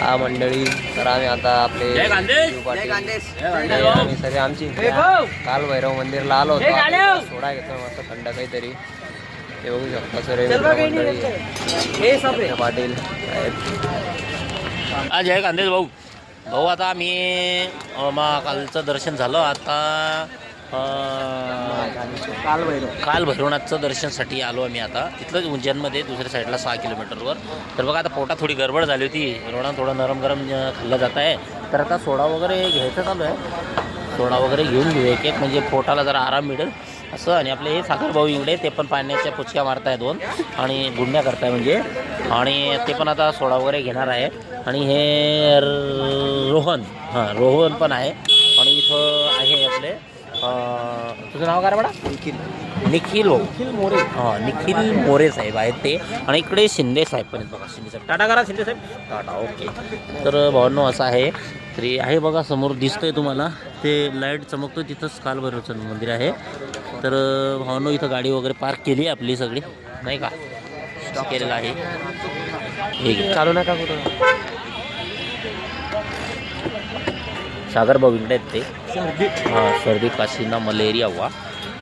हा मंडळी तर आम्ही आता आपले आम्ही सगळे आमची काल भैरव मंदिरला आलो होतो. सोडा घेतो मस्त थंड काहीतरी. हे बघू शकता सर पाटील हा जय खानदेश भाऊ. भाऊ आता आम्ही कालचं दर्शन झालं. आता काल काल भैरवनाथचं दर्शनसाठी आलो आम्ही आता. तिथलंच उज्जैनमध्ये दुसऱ्या साईडला सहा किलोमीटरवर. तर बघा आता पोटात थोडी गडबड झाली होती. रोडा थोडं नरम गरम खाल्लं जात आहे. तर आता सोडा वगैरे घ्यायचं चालू आहे. सोडा वगैरे घेऊन घेऊ. एक एक म्हणजे पोटाला जरा आराम मिळेल. असं आणि आपले हे साखरभाऊ इकडे ते पण पाण्याच्या पुचक्या मारताय दोन आणि गुंड्या करताय म्हणजे. आणि ते पण आता सोडा वगैरे घेणार आहे. आणि हे र- रोहन हां रोहन पण आहे. आणि इथं आहे आपले तुझं नाव काय बडा निखिल. निखिल हो निखिल मोरे. हां निखिल मोरे साहेब आहेत ते. आणि इकडे शिंदे साहेब पण आहेत बघा शिंदे साहेब. टाटा करा शिंदे साहेब. टाटा ओके. तर भावांनो असं आहे. तरी आहे बघा समोर दिसतंय तुम्हाला. ते लाइट चमकतो तिथंच कालभैरवचं मंदिर आहे. तर भावांनो इथं गाडी वगैरे पार्क केली आहे आपली सगळी. नाही का? स्टॉप केलेला आहे. हे घे. चालू नका कुठं सागर भाऊ इकडे आहेत ते. हां सर्दी काशीना मलेरिया हुआ